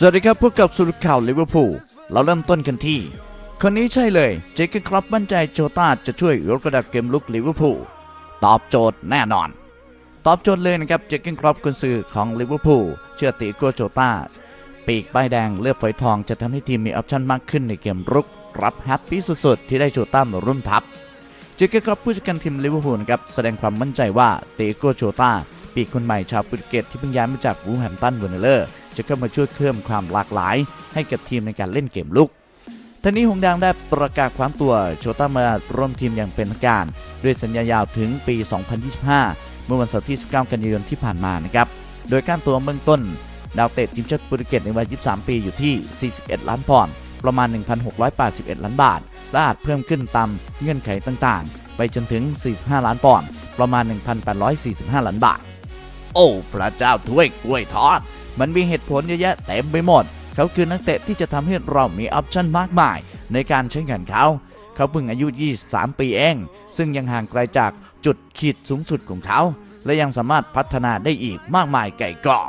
สวัสดีครับพบกับสรุปข่าวลิเวอร์พูลเราเริ่มต้นกันที่ คนนี้ใช่เลย เจคเกนครอปมั่นใจโจตาจะช่วยยกระดับเกมลุกลิเวอร์พูลตอบโจทย์แน่นอน ตอบโจทย์เลยนะครับเจคเกนครอปกุนซือของลิเวอร์พูลเชื่อติโกโจตาปีกป้ายแดงเลือดฝอยทองจะทำให้ทีมมีออปชั่นมากขึ้นในเกมรุก รับแฮปปี้สุดๆ ที่ได้โจต้ามาร่วมทัพเจคเกนครอปผู้จัดการทีมลิเวอร์พูลครับแสดงความมั่นใจว่าตโกโจตาปีกคนใหม่ชาวโปรตุเกสที่เพิ่งย้ายมาจากวูแฮมป์ตันวันเนอร์ จะเข้ามาช่วยเพิ่มความหลากหลาย ให้กับทีมในการเล่นเกมลุกท่านี้หงแดงได้ประกาศความตัวโชต้ามาร่วมทีมอย่างเป็นทางการ ด้วยสัญญายาวถึงปี 2025 เมื่อวันเสาร์ที่ 19 กันยายนที่ผ่านมานะครับ โดยการตัวเบื้องต้น ดาวเตะทีมชาติโปรตุเกสในวัย 23 ปีอยู่ที่ 41 ล้านปอนด์ประมาณ 1,681 ล้านบาท และอาจเพิ่มขึ้นตามเงื่อนไขต่างๆ ไปจนถึง 45 ล้านปอนด์ประมาณ 1,845 ล้านบาท โอ้ พระเจ้าถ้วยกล้วยทอด มันมีเหตุผลเยอะแยะเต็มไปหมด เขาคือนักเตะที่จะทำให้เรามีออปชั่นมากมาย ในการใช้งินเขา เขาเพิ่งอายุ 23 ปีเอง ซึ่งยังห่างไกลจากจุดขีดสูงสุดของเขา และยังสามารถพัฒนาได้อีกมากมายไก่กอง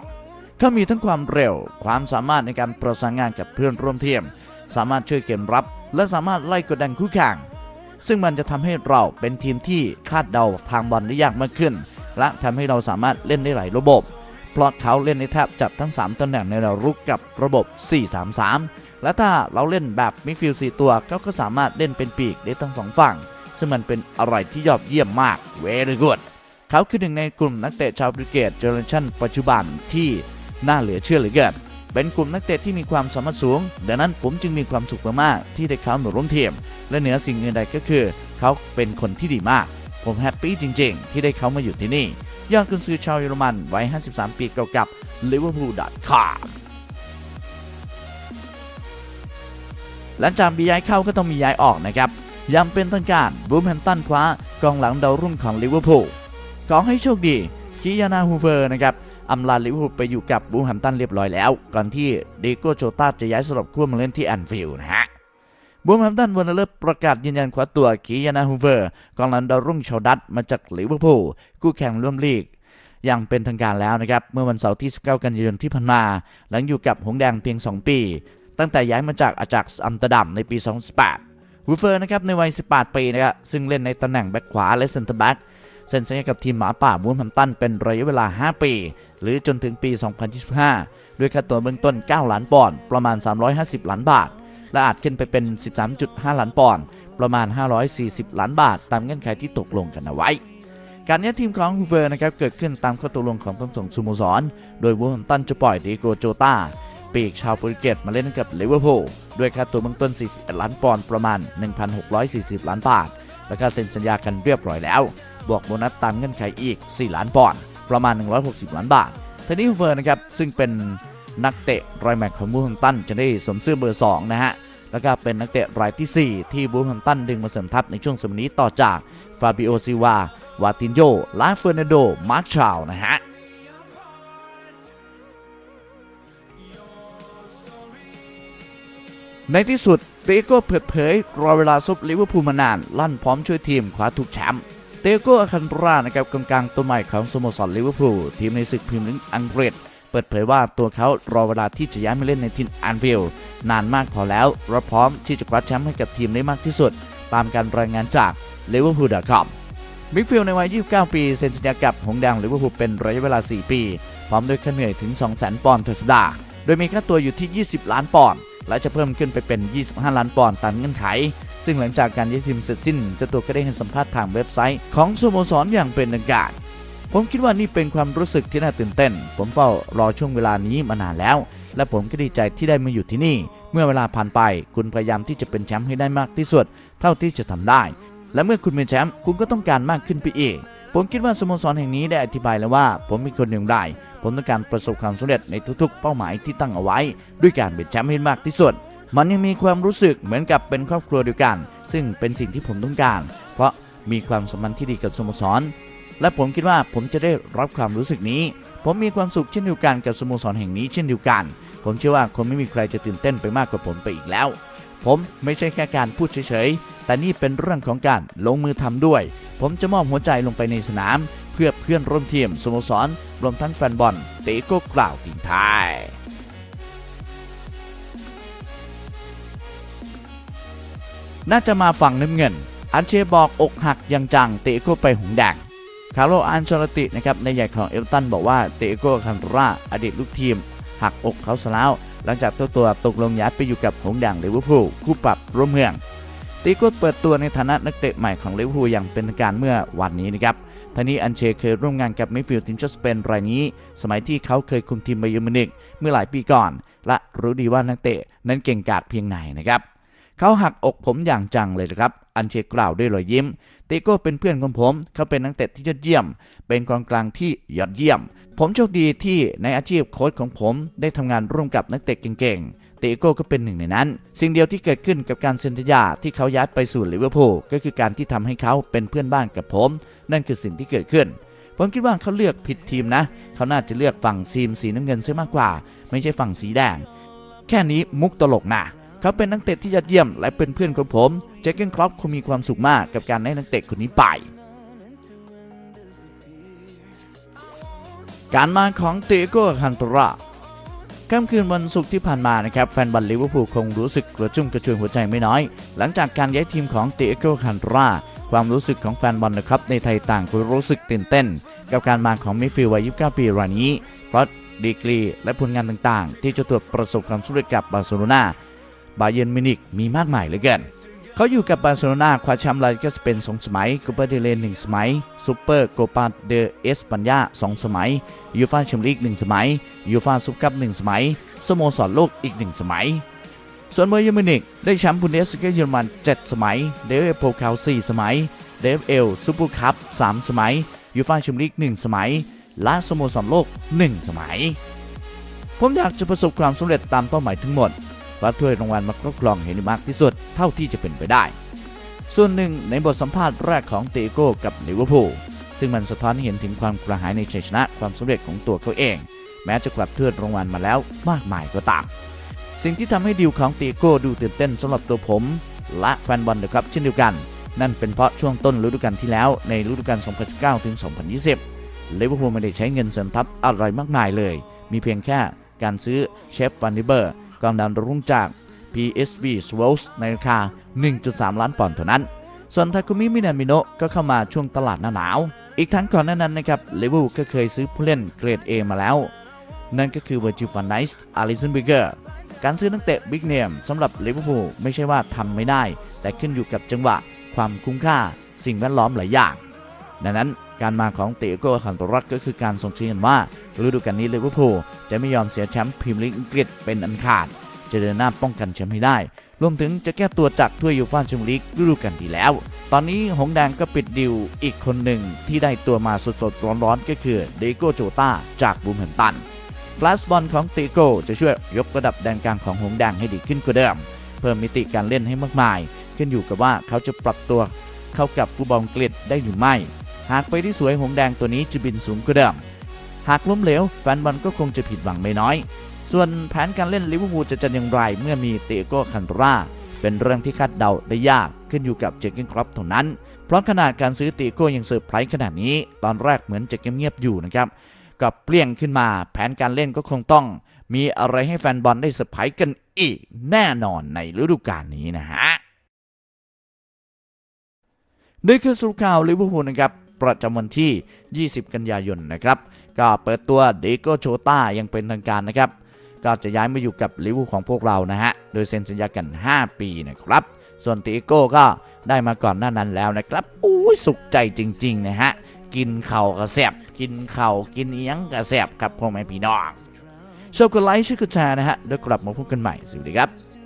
เขามีทั้งความเร็ว ความสามารถในการประสานงานกับเพื่อนร่วมทีม สามารถช่วยเกมรับ และสามารถไล่กดดันคู่แข่ง ซึ่งมันจะทำให้เราเป็นทีมที่คาดเดาทางบอลได้ยากมากขึ้น และทำให้เราสามารถเล่นได้หลายระบบ เพราะเขาเล่นในแทบจับทั้ง 3ตำแหน่งในแนวรุกกับระบบ 4-3-3 และถ้าเราเล่นแบบมิดฟิลด์4ตัวเขาก็สามารถเล่นเป็นปีกได้ทั้งสองฝั่ง ซึ่งมันเป็นอะไรที่ยอดเยี่ยมมาก very good เขาคือหนึ่งในกลุ่มนักเตะชาวบริเกตเจเนอเรชั่นปัจจุบันที่น่าเหลือเชื่อเหลือเกินเป็นกลุ่มนักเตะที่มีความสามารถสูง ดังนั้นผมจึงมีความสุขมากๆที่ได้เขามาร่วมทีม และเหนือสิ่งอื่นใดก็คือ เขาเป็นคนที่ดีมาก ผมแฮปปี้จริง ๆ ที่ได้เขามาอยู่ที่นี่ ยอดกุนซือชาวเยอรมันวัย 53 ปีเก่ากับ liverpool.com หลังจากมีย้ายเข้าก็ต้องมีย้ายออกนะครับยังเป็นทางการบูมแฮมตันคว้ากองหลังดาวรุ่งของลิเวอร์พูลขอให้โชคดีคิยานาฮูเฟอร์นะครับอำลาลิเวอร์พูลไปอยู่กับบูมแฮมตันเรียบร้อยแล้ว ก่อนที่เดโกโจตาจะย้ายสลับขั้วมาเล่นที่แอนฟิลด์นะฮะ บูมแฮมตันวันเลิศประกาศยืนยันคว้าตัวคียานาฮูเวอร์กองหลังดาวรุ่งชาวดัตมาจากลิเวอร์พูลคู่แข่งร่วมลีกอย่างเป็นทางการแล้วนะครับ เมื่อวันเสาร์ที่ 19 กันยายนที่ผ่านมา หลังอยู่กับหงแดงเพียง 2 ปี ตั้งแต่ย้ายมาจากอาจักส์อัมสเตอร์ดัมในปี 2018ฮูเฟอร์นะครับในวัย 18 ปีนะครับซึ่งเล่นในตำแหน่งแบ็คขวาและเซนเตอร์แบ็กเซ็นสัญญากับทีมหมาป่าบูมแฮมตันเป็นระยะเวลา 5 ปี หรือจนถึงปี 2025 ด้วยค่าตัวเบื้องต้น 9 ล้านปอนด์ประมาณ 350 ล้านบาท และอาจขึ้นไปเป็น 13.5 ล้านปอนด์ประมาณ 540 ล้านบาท ตามเงื่อนไขที่ตกลงกันเอาไว้ การย้ทีมของฮูเวอร์นะครับเกิดขึ้นตามข้อตกลงของทั้งสองสโมสร โดยวูฮัมตันจะปล่อยดิโกโจตาปีกชาวโปรตุเกสมาเล่นกับลิเวอร์พูลด้วยค่าตัวเบื้องต้น 41 ล้านปอนด์ประมาณ 1,640 ล้านบาท และก็เซ็นสัญญากันเรียบร้อยแล้ว บวกโบนัสตามเงื่อนไขอีก 4 ล้านปอนด์ประมาณ 160 ล้านบาททีนี้ฮูเวอร์นะครับซึ่งเป็น นักเตะรายใหม่ของวูฮัมตันจะได้สวมเสื้อเบอร์ 2 นะฮะ แล้วก็เป็นนักเตะรายที่ 4 ที่บูมแฮมตันดึงมาเสริมทัพในช่วงสมัยนี้ต่อจากฟาบิโอซิวา วาตินโยและเฟอร์นันโด มาร์ชาวนะฮะในที่สุดเตโก้เปิดเผยรอเวลาซบลิเวอร์พูลมานาน ลั่นพร้อมช่วยทีมคว้าทุกแชมป์เตโก้อาคันรานะครับกองกลางตัวใหม่ของสโมสรลิเวอร์พูลทีมในศึกพรีเมียร์ลีกอังกฤษ เปิดเผยว่าตัวเขารอเวลาที่จะย้ายมาเล่นในทีมแอนฟิลนานมากพอแล้วและพร้อมที่จะคว้าแชมป์ให้กับทีมได้มากที่สุด ตามการรายงานจาก liverpool.com มิกฟิลในวัย 29 ปีเซ็นสัญญากับหงแดงลิเวอร์พูลเป็นระยะเวลา 4 ปี พร้อมด้วยค่าเหนื่อยถึง 200,000 ปอนด์ต่อสัปดาห์ โดยมีค่าตัวอยู่ที่ 20 ล้านปอนด์และจะเพิ่มขึ้นไปเป็น 25 ล้านปอนด์ตามเงื่อนไข ซึ่งหลังจากการย้ายทีมเสร็จสิ้นเจ้าตัวก็ได้ให้สัมภาษณ์ทางเว็บไซต์ของสโมสรอย่างเป็นทางการ ผมคิดว่านี่เป็นความรู้สึกที่น่าตื่นเต้น ผมเฝ้ารอช่วงเวลานี้มานานแล้ว และผมก็ดีใจที่ได้มาอยู่ที่นี่ เมื่อเวลาผ่านไป คุณพยายามที่จะเป็นแชมป์ให้ได้มากที่สุด เท่าที่จะทำได้ และเมื่อคุณเป็นแชมป์คุณก็ต้องการมากขึ้นไปอีก ผมคิดว่าสโมสรแห่งนี้ได้อธิบายแล้วว่า ผมเป็นคนหนึ่งได้ ผมต้องการประสบความสำเร็จในทุกๆ เป้าหมายที่ตั้งเอาไว้ ด้วยการเป็นแชมป์ให้มากที่สุด มันยังมีความรู้สึกเหมือนกับเป็นครอบครัวเดียวกัน ซึ่งเป็นสิ่งที่ผมต้องการ เพราะมีความสัมพันธ์ที่ดีกับสโมสร และผมคิดว่าผมจะได้รับความรู้สึกนี้ ผมมีความสุขเช่นเดียวกันกับสโมสรแห่งนี้เช่นเดียวกัน ผมเชื่อว่าคงไม่มีใครจะตื่นเต้นไปมากกว่าผมไปอีกแล้ว ผมไม่ใช่แค่การพูดเฉยๆ แต่นี่เป็นเรื่องของการลงมือทำด้วย ผมจะมอบหัวใจลงไปในสนาม เพื่อเพื่อนร่วมทีมสโมสรรวมทั้งแฟนบอลเตโก้กล่าวทิ้งท้ายน่าจะมาฝั่งน้ำเงิน อันเชบอกอกหักยังจังเตะโข้ไปหงแดง คาร์โลอันชลตินะครับในใหญ่ของเอเวอร์ตันบอกว่าเตโกคันตราอดีตลูกทีม หักอกเขาซะแล้วหลังจากตัวตัวตกลงย้ายไปอยู่กับหงส์แดงลิเวอร์พูลคู่ปรับร่วมเมืองเตโก้เปิดตัวในฐานะนักเตะใหม่ของลิเวอร์พูลอย่างเป็นทางการเมื่อวันนี้นะครับท่านี้อันเชเคยร่วมงานกับมิฟิลด์ทีมชาติสเปนรายนี้ สมัยที่เขาเคยคุมทีมบเยอร์มิวนิกเมื่อหลายปีก่อน และรู้ดีว่านักเตะนั้นเก่งกาจเพียงไหนนะครับ เขาหักอกผมอย่างจังเลยนะครับ อันเชกล่าวด้วยรอยยิ้มเตโก้เป็นเพื่อนของผม เขาเป็นนักเตะที่ยอดเยี่ยม เป็นกองกลางที่ยอดเยี่ยม ผมโชคดีที่ในอาชีพโค้ชของผมได้ทำงานร่วมกับนักเตะเก่งๆเตโก้ก็เป็นหนึ่งในนั้น สิ่งเดียวที่เกิดขึ้นกับการเซ็นสัญญาที่เขาย้ายไปสู่ลิเวอร์พูลก็คือการที่ทำให้เขาเป็นเพื่อนบ้านกับผม นั่นคือสิ่งที่เกิดขึ้น ผมคิดว่าเขาเลือกผิดทีมนะ เขาน่าจะเลือกฝั่งทีมสีน้ำเงินซะมากกว่า ไม่ใช่ฝั่งสีแดง แค่นี้มุกตลกนะ เขาเป็นนักเตะที่ยอดเยี่ยม และเป็นเพื่อนของผมเจคเกนครอปคงมีความสุขมากกับการได้นักเตะคนนี้ไป การมาของเตโก้คันตราค่ำคืนวันศุกร์ที่ผ่านมานะครับแฟนบอลลิเวอร์พูลคงรู้สึกกระชุ่มกระชวยหัวใจไม่น้อย หลังจากการย้ายทีมของเตโก้คันตราความรู้สึกของแฟนบอลนะครับในไทยต่างก็รู้สึกตื่นเต้น กับการมาของมิฟิลวัย 29 ปีรายนี้ เพราะดีกรีและผลงานต่างๆ ที่จะตัวจประสบความสำเร็จกับบาร์เซโลนา บาเยนมินิกมีมากมายเหลือเกินเขาอยู่กับบาร์เซโลนาคว้าแชมป์ลาลิกาสเปน2สมัยคูเปาเดเลน1สมัยซูเปอร์โกปาเดเอสปัญญา2สมัยยูฟาแชมเปี้ยนลีก1สมัยยูฟาซุปคัพ1สมัยสโมสรโลกอีก1สมัยส่วนบาเยิร์นมินิกได้แชมป์บุนเดสลิกาเยอรมัน 7 สมัย เดฟเอโพคาล4สมัย เดฟเอลซูเปอร์คัพ3สมัย ยูฟาแชมเปี้ยนลีก 1 สมัย และสโมสรโลก 1 สมัย ผมอยากจะประสบความสำเร็จตามเป้าหมายทั้งหมด คว้าถ้วยรางวัลมาครอบครองให้ได้มากที่สุดเท่าที่จะเป็นไปได้ ส่วนหนึ่งในบทสัมภาษณ์แรกของเตโก้กับลิเวอร์พูลซึ่งมันสะท้อนให้เห็นถึงความกระหายในชัยชนะความสำเร็จของตัวเขาเอง แม้จะกลับถ้วยรางวัลมาแล้วมากมายก็ตาม สิ่งที่ทำให้ดีลของเตโก้ดูตื่นเต้นสำหรับตัวผม และแฟนบอลนะครับเช่นเดียวกัน นั่นเป็นเพราะช่วงต้นฤดูกาลที่แล้วในฤดูกาล 2019 ถึง 2020ลิเวอร์พูลไม่ได้ใช้เงินเสริมทัพอะไรมากมายเลย มีเพียงแค่การซื้อเชฟวันดิเบอร์ กองดาวรุ่งจาก PSV s w o l s ในราคา 1.3 ล้านปอนด์เท่านั้น ส่วนทาคุมิมินามิโนะก็เข้ามาช่วงตลาดหน้าหนาว อีกทั้งก่อนหน้านั้นนะครับลิเวอร์พูลก็เคยซื้อผู้เล่นเกรด A มาแล้ว นั่นก็คือเวอร์จิฟันไนส์อาริสันบิเกอร์การซื้อนักเตะบิ๊กเนมสำหรับลิเวอร์พูลไม่ใช่ว่าทำไม่ได้ แต่ขึ้นอยู่กับจังหวะ ความคุ้มค่า สิ่งแวดล้อมหลายอย่าง ดังนั้น การมาของเตโก้คันตรัสก็คือการส่งชี้เห็นว่าฤดูกาลนี้ลิเวอร์พูลจะไม่ยอมเสียแชมป์พรีเมียร์ลีกอังกฤษเป็นอันขาด จะเดินหน้าป้องกันแชมป์ให้ได้ รวมถึงจะแก้ตัวจากถ้วยยูฟ่าแชมเปี้ยนลีกฤดูกาลที่แล้ว ตอนนี้หงแดงก็ปิดดิวอีกคนหนึ่งที่ได้ตัวมาสดๆร้อนๆก็คือเดโกโจตาจากบูมแฮมตันกลาสบอลของเตโก้จะช่วยยกระดับแดนกลางของหงแดงให้ดีขึ้นกว่าเดิม เพิ่มมิติการเล่นให้มากมาย ขึ้นอยู่กับว่าเขาจะปรับตัวเข้ากับฟุตบอลอังกฤษได้หรือไม่ หากไปที่สวยหงส์แดงตัวนี้จะบินสูงกว่าเดิม หากล้มเหลวแฟนบอลก็คงจะผิดหวังไม่น้อย ส่วนแผนการเล่นลิเวอร์พูลจะจัดอย่างไรเมื่อมีเตโก้คันราเป็นเรื่องที่คาดเดาได้ยากขึ้นอยู่กับเจคเกนครอปเท่านั้น เพราะขนาดการซื้อเตโก้ยังเซอร์ไพรส์ขนาดนี้ ตอนแรกเหมือนจะเงียบๆอยู่นะครับกับเปลี่ยงขึ้นมาแผนการเล่นก็คงต้อง มีอะไรให้แฟนบอลได้เซอร์ไพรส์กันอีกแน่นอนในฤดูกาลนี้นะฮะนี่คือสรุปข่าวลิเวอร์พูลนะครับ ประจำวันที่ 20 กันยายนนะครับ ก็เปิดตัวเดโกโชต้ายังเป็นทางการนะครับ ก็จะย้ายมาอยู่กับลิเวอร์พูลของพวกเรานะฮะ โดยเซ็นสัญญากัน 5 ปีนะครับ ส่วนติโก้ก็ได้มาก่อนหน้านั้นแล้วนะครับอุ้ยสุขใจจริงๆนะฮะ กินเข่ากระแสบกินเข่ากินเอียงกระแสบครับพ่อแม่พี่น้องชอบกดไลค์ช่วยกดแชร์นะฮะ แล้วกลับมาพบกันใหม่ สวัสดีครับ